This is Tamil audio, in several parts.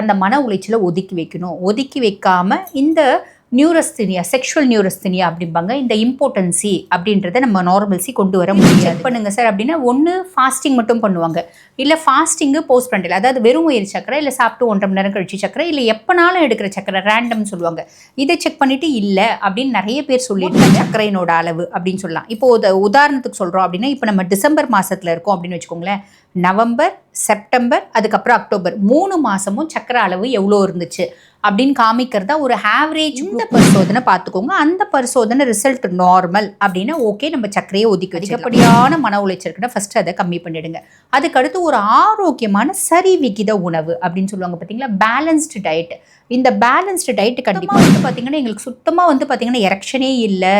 அந்த மன உளைச்சலை ஒதுக்கி வைக்கணும். ஒதுக்கி வைக்காமல் இந்த நியூரஸ்தினியா செக்ஷுவல் நியூரஸ்தினியா அப்படிம்பாங்க இந்த இம்பார்ட்டன்சி அப்படின்றத நம்ம நார்மல்சி கொண்டு வர முடியும் செக் பண்ணுங்க சார் அப்படின்னா ஒன்று ஃபாஸ்டிங் மட்டும் பண்ணுவாங்க. இல்லை ஃபாஸ்டிங்கு போஸ்ட் பண்ணல அதாவது வெறும் உயிர் சக்கரை இல்லை சாப்பிட்டு ஒன்றரை மணி நேரம் கழிச்சு சக்கரை இல்லை எப்போனாலும் எடுக்கிற சக்கரை ரேண்டம் சொல்லுவாங்க. இதை செக் பண்ணிட்டு இல்லை அப்படின்னு நிறைய பேர் சொல்லிட்டு சக்கரையினோட அளவு அப்படின்னு சொல்லலாம். இப்போ உத- உதாரணத்துக்கு சொல்கிறோம் அப்படின்னா இப்போ நம்ம டிசம்பர் மாதத்தில் இருக்கோம் அப்படின்னு வச்சுக்கோங்களேன். நவம்பர் செப்டம்பர் அதுக்கப்புறம் அக்டோபர். மூணு மாசமும் சக்கரை அளவு எவ்வளோ இருந்துச்சு அப்படின்னு காமிக்கிறதா ஒரு ஆவரேஜ் இந்த பரிசோதனை பார்த்துக்கோங்க. அந்த பரிசோதனை ரிசல்ட் நார்மல் அப்படின்னா ஓகே நம்ம சர்க்கரையை ஒதுக்கி அதிகப்படியான மன உளைச்சல் ஃபர்ஸ்ட் அதை கம்மி பண்ணிடுங்க. அதுக்கடுத்து ஒரு ஆரோக்கியமான சரி விகித உணவு அப்படின்னு சொல்லுவாங்க பார்த்தீங்களா பேலன்ஸ்டு டயட் இந்த பேலன்ஸ்டு டயட் கண்டிப்பாக வந்து பார்த்தீங்கன்னா எங்களுக்கு சுத்தமாக வந்து பார்த்தீங்கன்னா எரெக்ஷனே இல்லை.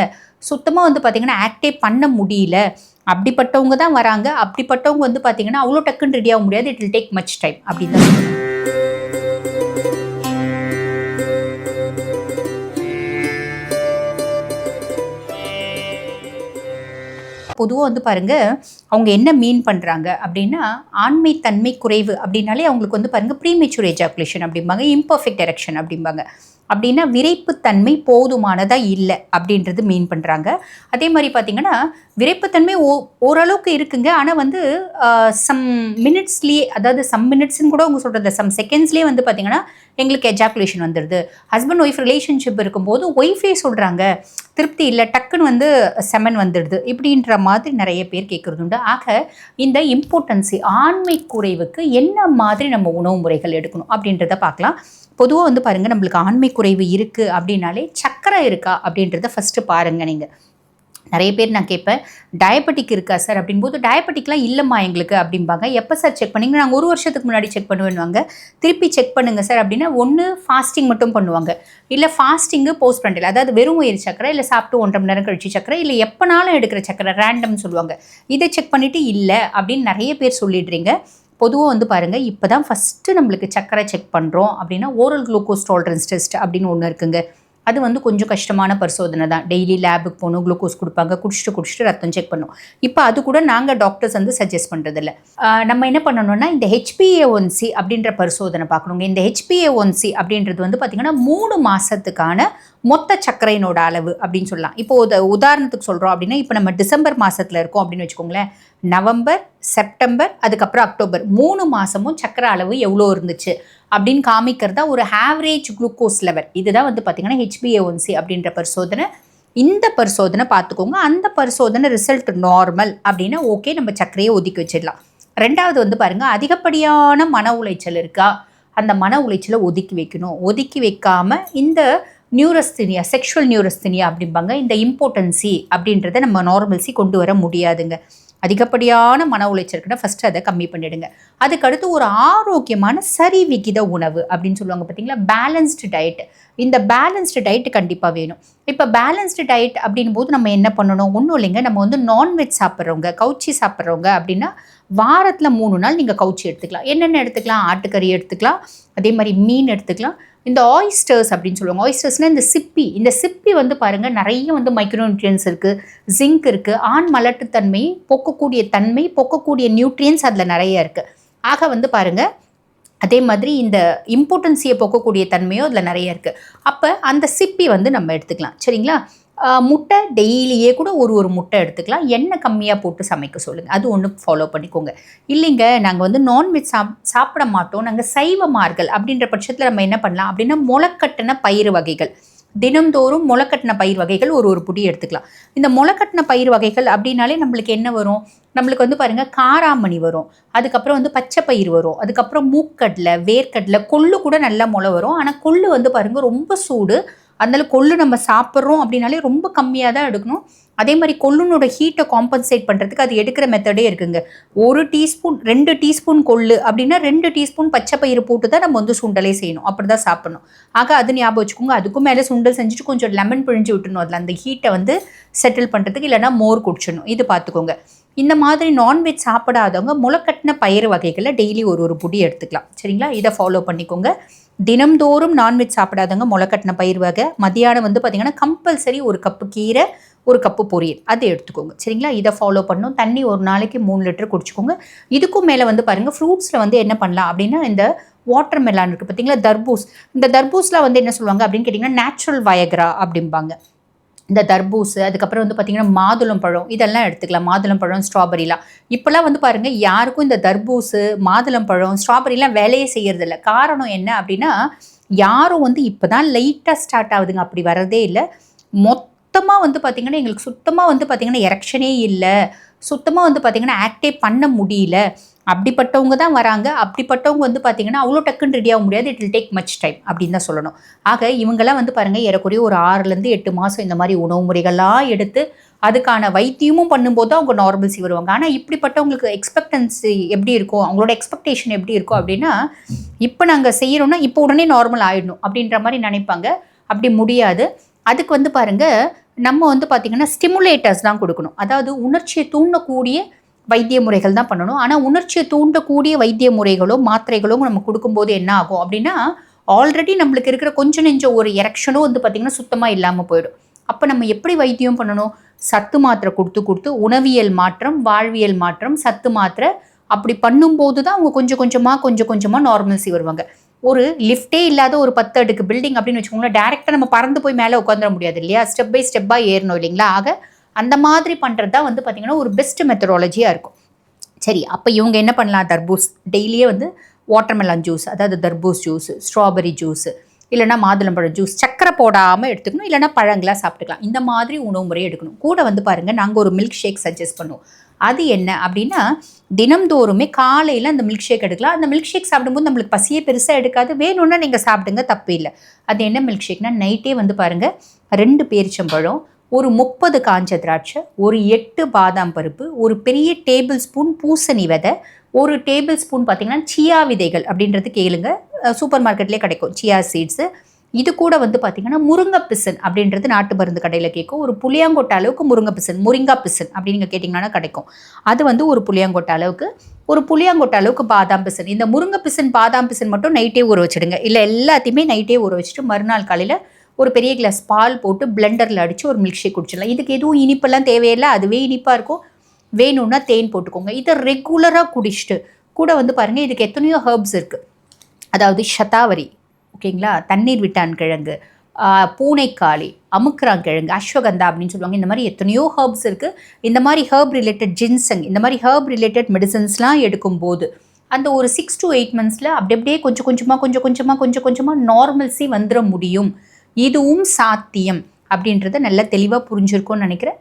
சுத்தமாக வந்து பார்த்தீங்கன்னா ஆக்டே பண்ண முடியல. அப்படிப்பட்டவங்க தான் வராங்க. அப்படிப்பட்டவங்க வந்து பார்த்தீங்கன்னா அவ்வளோ டக்குன்னு ரெடி ஆக முடியாது. It will take much time அப்படின்னு தான் பொதுவாக வந்து பாருங்க அவங்க என்ன மீன் பண்ணுறாங்க அப்படின்னா ஆண்மை தன்மை குறைவு அப்படின்னாலே அவங்களுக்கு வந்து பாருங்க ப்ரீமெச்சூர் எஜாகுலேஷன் அப்படிம்பாங்க இம்பர்ஃபெக்ட் எரெக்ஷன் அப்படிம்பாங்க. அப்படின்னா விரைப்புத்தன்மை போதுமானதாக இல்லை அப்படின்றது மீன் பண்ணுறாங்க அதே மாதிரி பார்த்தீங்கன்னா விரைப்புத்தன்மை ஓ ஓரளவுக்கு இருக்குங்க. ஆனால் வந்து சம் மினிட்ஸ்லேயே அதாவது சம் மினிட்ஸ்னு கூட அவங்க சொல்கிறது சம் செகண்ட்ஸ்லேயே வந்து பார்த்தீங்கன்னா எங்களுக்கு எஜாகுலேஷன் வந்துடுது ஹஸ்பண்ட் ஒய்ஃப் ரிலேஷன்ஷிப் இருக்கும்போது ஒய்ஃபே சொல்கிறாங்க திருப்தி இல்லை டக்குன்னு வந்து செமன் வந்துடுது இப்படின்ற மாதிரி நிறைய பேர் கேட்குறது உண்டு. ஆக இந்த இம்பார்ட்டன்ஸி ஆண்மை குறைவுக்கு என்ன மாதிரி நம்ம உணவு முறைகள் எடுக்கணும் அப்படின்றத பார்க்கலாம். பொதுவாக வந்து பாருங்கள் நம்மளுக்கு ஆண்மை குறைவு இருக்குது அப்படின்னாலே சக்கரை இருக்கா அப்படின்றத ஃபஸ்ட்டு பாருங்கள் நீங்கள் நிறைய பேர் நான் கேட்பேன் டயபெட்டிக் இருக்கா சார் அப்படின்போது டயபெட்டிக்லாம் இல்லைம்மா எங்களுக்கு அப்படிம்பாங்க. எப்போ சார் செக் பண்ணிங்க? நாங்கள் ஒரு வருஷத்துக்கு முன்னாடி செக் பண்ணுவேன்னுவாங்க. திருப்பி செக் பண்ணுங்கள் சார் அப்படின்னா ஒன்று ஃபாஸ்டிங் மட்டும் பண்ணுவாங்க. இல்லை ஃபாஸ்டிங்கு போஸ்ட் பண்ணல அதாவது வெறும் உயிர் சக்கரை இல்லை சாப்பிட்டு ஒன்றரை மணி நேரம் கழிச்சு சக்கரை இல்லை எப்போனாலும் எடுக்கிற சக்கரை ரேண்டம்னு சொல்லுவாங்க. இதை செக் பண்ணிவிட்டு இல்லை அப்படின்னு நிறைய பேர் சொல்லிடுறீங்க. பொதுவாக வந்து பாருங்கள் இப்போ தான் ஃபஸ்ட்டு நம்மளுக்கு சக்கரை செக் பண்ணுறோம் அப்படின்னா ஓரல் குளுக்கோஸ் டாலரன்ஸ் டெஸ்ட் அப்படின்னு ஒன்று இருக்குங்க. அது வந்து கொஞ்சம் கஷ்டமான பரிசோதனை தான். டெய்லி லேபுக்கு போகணும் குளுக்கோஸ் கொடுப்பாங்க குடிச்சிட்டு குடிச்சிட்டு ரத்தம் செக் பண்ணும். இப்போ அது கூட நாங்கள் டாக்டர்ஸ் வந்து சஜஸ்ட் பண்ணுறதில்ல நம்ம என்ன பண்ணணும்னா இந்த ஹெச்பிஏ ஒன்சி அப்படின்ற பரிசோதனை பார்க்கணுங்க. இந்த ஹெச்பிஏ ஒன்சி அப்படின்றது வந்து பார்த்திங்கன்னா மூணு மாதத்துக்கான மொத்த சர்க்கரையினோட அளவு அப்படின்னு சொல்லலாம். இப்போ உத உதாரணத்துக்கு சொல்கிறோம் அப்படின்னா இப்போ நம்ம டிசம்பர் மாதத்தில் இருக்கோம் அப்படின்னு வச்சுக்கோங்களேன். நவம்பர் செப்டம்பர் அதுக்கப்புறம் அக்டோபர். மூணு மாதமும் சக்கரை அளவு எவ்வளோ இருந்துச்சு? அப்படின்னு காமிக்கிறதா ஒரு ஆவரேஜ் குளுக்கோஸ் லெவல் இதுதான் வந்து பார்த்திங்கன்னா ஹெச்பிஏஒன்சி அப்படின்ற பரிசோதனை. இந்த பரிசோதனை பார்த்துக்கோங்க. அந்த பரிசோதனை ரிசல்ட் நார்மல் அப்படின்னா ஓகே நம்ம சர்க்கரையை ஒதுக்கி வச்சிடலாம். ரெண்டாவது வந்து பாருங்கள் அதிகப்படியான மன உளைச்சல் இருக்கா? அந்த மன உளைச்சலை ஒதுக்கி வைக்கணும். ஒதுக்கி வைக்காமல் இந்த நியூரஸ்தினியா செக்ஷுவல் நியூரஸ்தினியா அப்படிம்பாங்க. இந்த இம்பார்ட்டன்சி அப்படின்றத நம்ம நார்மல்சி கொண்டு வர முடியாதுங்க. அதிகப்படியான மன உளைச்சல் இருக்குன்னா ஃபஸ்ட்டு அதை கம்மி பண்ணிடுங்க. அதுக்கடுத்து ஒரு ஆரோக்கியமான சரி விகித உணவு அப்படின்னு சொல்லுவாங்க பார்த்தீங்களா பேலன்ஸ்டு டயட் இந்த பேலன்ஸ்டு டயட் கண்டிப்பாக வேணும். இப்போ பேலன்ஸ்டு டயட் அப்படின் போது நம்ம என்ன பண்ணணும்? ஒன்றும் இல்லைங்க. நம்ம வந்து நான்வெஜ் சாப்பிட்றவங்க கவுச்சி சாப்பிட்றவங்க அப்படின்னா வாரத்தில் மூணு நாள் நீங்கள் கவுச்சி எடுத்துக்கலாம். என்னென்ன எடுத்துக்கலாம்? ஆட்டுக்கறி எடுத்துக்கலாம். அதே மாதிரி மீன் எடுத்துக்கலாம். இந்த ஆயிஸ்டர்ஸ் அப்படின்னு சொல்லுவாங்க. ஆயிஸ்டர்ஸ்னால் இந்த சிப்பி. இந்த சிப்பி வந்து பாருங்கள் நிறைய வந்து மைக்ரோநியூட்ரியன்ஸ் இருக்குது ஜிங்க் இருக்குது ஆண் மலட்டுத்தன்மை போக்கக்கூடிய தன்மை போக்கக்கூடிய நியூட்ரியன்ஸ் அதில் நிறைய இருக்குது ஆக வந்து பாருங்கள் அதே மாதிரி இந்த இம்பார்ட்டன்ஸியை போக்கக்கூடிய தன்மையும் அதில் நிறைய இருக்குது அப்போ அந்த சிப்பி வந்து நம்ம எடுத்துக்கலாம். சரிங்களா? முட்டை டெய்லியே கூட ஒரு ஒரு முட்டை எடுத்துக்கலாம். எண்ணெய் கம்மியாக போட்டு சமைக்க சொல்லுங்கள் அது ஒன்று ஃபாலோ பண்ணிக்கோங்க. இல்லைங்க நாங்கள் வந்து நான்வெஜ் சாப் சாப்பிட மாட்டோம். நாங்கள் சைவமார்கள் அப்படின்ற பட்சத்தில் நம்ம என்ன பண்ணலாம் அப்படின்னா முளைக்கட்டின பயிர் வகைகள். தினம்தோறும் முளைக்கட்டின பயிர் வகைகள் ஒரு ஒரு புடி எடுத்துக்கலாம். இந்த முளைக்கட்டின பயிர் வகைகள் அப்படின்னாலே நம்மளுக்கு என்ன வரும்? நம்மளுக்கு வந்து பாருங்க காராமணி வரும். அதுக்கப்புறம் வந்து பச்சை பயிர் வரும். அதுக்கப்புறம் மூக்கடலை வேர்க்கடலை கொள்ளு கூட நல்லா முளை வரும். ஆனால் கொள்ளு வந்து பாருங்கள் ரொம்ப சூடு. அதனால கொள்ளு நம்ம சாப்பிட்றோம் அப்படின்னாலே ரொம்ப கம்மியாக தான் எடுக்கணும். அதே மாதிரி கொள்ளுனோட ஹீட்டை காம்பன்சேட் பண்ணுறதுக்கு அது எடுக்கிற மெத்தடே இருக்குங்க. ஒரு டீஸ்பூன் ரெண்டு டீஸ்பூன் கொள்ளு அப்படின்னா ரெண்டு டீஸ்பூன் பச்சை பயிறு போட்டு தான் நம்ம வந்து சுண்டலே செய்யணும். அப்படி தான் சாப்பிடணும். ஆக அது ஞாபகம் வச்சுக்கோங்க. அதுக்கும் மேலே சுண்டல் செஞ்சுட்டு கொஞ்சம் லெமன் பிழிஞ்சு விட்டுணும் அதில் அந்த ஹீட்டை வந்து செட்டில் பண்ணுறதுக்கு இல்லைன்னா மோர் குடிச்சிடணும். இது பார்த்துக்கோங்க இந்த மாதிரி நான்வெஜ் சாப்பிடாதவங்க முளைக்கட்டின பயிறு வகைகளை டெய்லி ஒரு ஒரு புடி எடுத்துக்கலாம். சரிங்களா? இதை ஃபாலோ பண்ணிக்கோங்க. தினம்தோறும் நான்வெஜ் சாப்பிடாதவங்க முளைக்கட்டின பயிர் வகை. மதியானம் வந்து பார்த்திங்கன்னா கம்பல்சரி ஒரு கப்பு கீரை ஒரு கப்பு பொரியல். அதை எடுத்துக்கோங்க. சரிங்களா? இதை ஃபாலோ பண்ணும் தண்ணி ஒரு நாளைக்கு மூணு லிட்டர் குடிச்சுக்கோங்க. இதுக்கும் மேலே வந்து பாருங்கள் ஃப்ரூட்ஸில் வந்து என்ன பண்ணலாம் அப்படின்னா இந்த வாட்டர் மெலான் இருக்குது பார்த்தீங்களா தர்பூஸ். இந்த தர்பூஸில் வந்து என்ன சொல்லுவாங்க அப்படின்னு கேட்டிங்கன்னா நேச்சுரல் வயக்ரா அப்படிம்பாங்க. இந்த தர்பூசு அதுக்கப்புறம் வந்து பார்த்திங்கன்னா மாதுளம் பழம் இதெல்லாம் எடுத்துக்கலாம். மாதுளம் பழம் ஸ்ட்ராபெரிலாம் இப்போல்லாம் வந்து பாருங்கள் யாருக்கும் இந்த தர்பூசு மாதுளம் பழம் ஸ்ட்ராபெரிலாம் வேலையே செய்யறதில்ல. காரணம் என்ன அப்படின்னா யாரும் வந்து இப்போ தான் லைட்டாக ஸ்டார்ட் ஆகுதுங்க. அப்படி வரதே இல்லை. மொத்தமாக வந்து பார்த்திங்கன்னா எங்களுக்கு சுத்தமாக வந்து பார்த்திங்கன்னா எரெக்ஷனே இல்லை. சுத்தமாக வந்து பார்த்திங்கன்னா ஆக்டே பண்ண முடியல. அப்படிப்பட்டவங்க தான் வராங்க. அப்படிப்பட்டவங்க வந்து பார்த்திங்கன்னா அவ்வளோ டக்குன்னு ரெடி ஆக முடியாது. It will take much time அப்படின்னு தான் சொல்லணும். ஆக இவங்கெல்லாம் வந்து பாருங்கள் ஏறக்குறைய ஒரு ஆறுலேருந்து எட்டு மாதம் இந்த மாதிரி உணவு முறைகள்லாம் எடுத்து அதுக்கான வைத்தியமும் பண்ணும்போது அவங்க நார்மல்சி வருவாங்க. ஆனால் இப்படிப்பட்டவங்களுக்கு எக்ஸ்பெக்டன்சி எப்படி இருக்கும் அவங்களோட எக்ஸ்பெக்டேஷன் எப்படி இருக்கும் அப்படின்னா இப்போ நாங்கள் செய்கிறோன்னா இப்போ உடனே நார்மல் ஆகிடணும் அப்படின்ற மாதிரி நினைப்பாங்க. அப்படி முடியாது. அதுக்கு வந்து பாருங்க நம்ம வந்து பார்த்திங்கன்னா ஸ்டிமுலேட்டர்ஸ் தான் கொடுக்கணும். அதாவது உணர்ச்சியை தூண்டக்கூடிய வைத்திய முறைகள் தான் பண்ணணும். ஆனால் உணர்ச்சியை தூண்டக்கூடிய வைத்திய முறைகளோ மாத்திரைகளோ நம்ம கொடுக்கும்போது என்ன ஆகும் அப்படின்னா ஆல்ரெடி நம்மளுக்கு இருக்கிற கொஞ்சம் நெஞ்ச ஒரு எரக்ஷனோ வந்து பார்த்திங்கன்னா சுத்தமாக இல்லாமல் போயிடும். அப்போ நம்ம எப்படி வைத்தியம் பண்ணணும்? சத்து மாத்திரை கொடுத்து கொடுத்து உணவியல் மாற்றம் வாழ்வியல் மாற்றம் சத்து மாத்திரை அப்படி பண்ணும்போது தான் அவங்க கொஞ்சம் கொஞ்சமாக கொஞ்சம் கொஞ்சமாக நார்மல்சி வருவாங்க. ஒரு லிஃப்டே இல்லாத ஒரு பத்து அடுக்கு பில்டிங் அப்படின்னு வச்சுக்கோங்களேன் டேரெக்டாக நம்ம பறந்து போய் மேலே உட்காந்துட முடியாது இல்லையா? ஸ்டெப் பை ஸ்டெப்பாக ஏறணும் இல்லைங்களா? ஆக அந்த மாதிரி பண்ணுறது தான் வந்து பார்த்திங்கன்னா ஒரு பெஸ்ட் மெத்தடாலஜியாக இருக்கும். சரி அப்போ இவங்க என்ன பண்ணலாம்? தர்பூஸ். டெய்லியே வந்து வாட்டர்மெலன் ஜூஸ் அதாவது தர்பூஸ் ஜூஸ் ஸ்ட்ராபெரி ஜூஸ் இல்லைனா மாதுளம்பழம் ஜூஸ் சக்கரை போடாமல் எடுத்துக்கணும் இல்லைனா பழங்களாக சாப்பிட்டுக்கலாம். இந்த மாதிரி உணவு முறையை எடுக்கணும். கூட வந்து பாருங்கள் நாங்கள் ஒரு மில்க் ஷேக் சஜஸ்ட் பண்ணுவோம். அது என்ன அப்படின்னா தினம்தோறுமே காலையில் அந்த மில்க் ஷேக் எடுக்கலாம். அந்த மில்க் ஷேக் சாப்பிடும்போது நம்மளுக்கு பசியே பெருசாக எடுக்காது. வேணும்னா நீங்கள் சாப்பிடுங்க தப்பு இல்லை. அது என்ன மில்க் ஷேக்னால் நைட்டே வந்து பாருங்கள் ரெண்டு பேரிச்சம்பழம் ஒரு முப்பது காஞ்ச திராட்சை ஒரு எட்டு பாதாம் பருப்பு ஒரு பெரிய டேபிள் ஸ்பூன் பூசணி விதை ஒரு டேபிள் ஸ்பூன் பார்த்தீங்கன்னா சியா விதைகள் அப்படின்றது கேளுங்க. சூப்பர் மார்க்கெட்லேயே கிடைக்கும் சியா சீட்ஸு இது கூட வந்து பார்த்தீங்கன்னா முருங்கை பிசன் அப்படின்றது நாட்டு மருந்து கடையில் கேட்கும். ஒரு புளியாங்கொட்டை அளவுக்கு முருங்கை பிசன் முருங்கா பிசன் அப்படின்னு நீங்கள் கேட்டிங்கன்னா கிடைக்கும். அது வந்து ஒரு புளியாங்கொட்டை அளவுக்கு ஒரு புளியாங்கொட்டை அளவுக்கு பாதாம் பிசன். இந்த முருங்கை பிசன் பாதாம் பிசன் மட்டும் நைட்டே ஊற வச்சுடுங்க. இல்லை எல்லாத்தையுமே நைட்டே ஊற வச்சுட்டு மறுநாள் காலையில் ஒரு பெரிய கிளாஸ் பால் போட்டு பிளெண்டரில் அடித்து ஒரு மில்க் ஷேக் குடிச்சிடலாம். இதுக்கு எதுவும் இனிப்பெல்லாம் தேவையில்லை. அதுவே இனிப்பாக இருக்கும். வேணும்னா தேன் போட்டுக்கோங்க. இதை ரெகுலராக குடிச்சிட்டு கூட வந்து பாருங்கள் இதுக்கு எத்தனையோ ஹர்ப்ஸ் இருக்குது அதாவது சதாவரி ஓகேங்களா? தண்ணீர் விட்டான் கிழங்கு பூனைக்காளி அமுக்ராங்கிழங்கு அஸ்வகந்தா அப்படின்னு சொல்லுவாங்க. இந்த மாதிரி எத்தனையோ ஹர்ப்ஸ் இருக்குது இந்த மாதிரி ஹர்ப் ரிலேட்டட் ஜின்சங் இந்த மாதிரி ஹர்ப் ரிலேட்டட் மெடிசன்ஸ்லாம் எடுக்கும்போது அந்த ஒரு சிக்ஸ் டு எயிட் மந்த்ஸில் அப்படி அப்படியே கொஞ்சம் கொஞ்சமாக கொஞ்சம் கொஞ்சமாக கொஞ்சம் கொஞ்சமாக நார்மல்ஸி வந்துட முடியும். இதுவும் சாத்தியம் அப்படின்றத நல்லா தெளிவாக புரிஞ்சிருக்கும்னு நினைக்கிறேன்.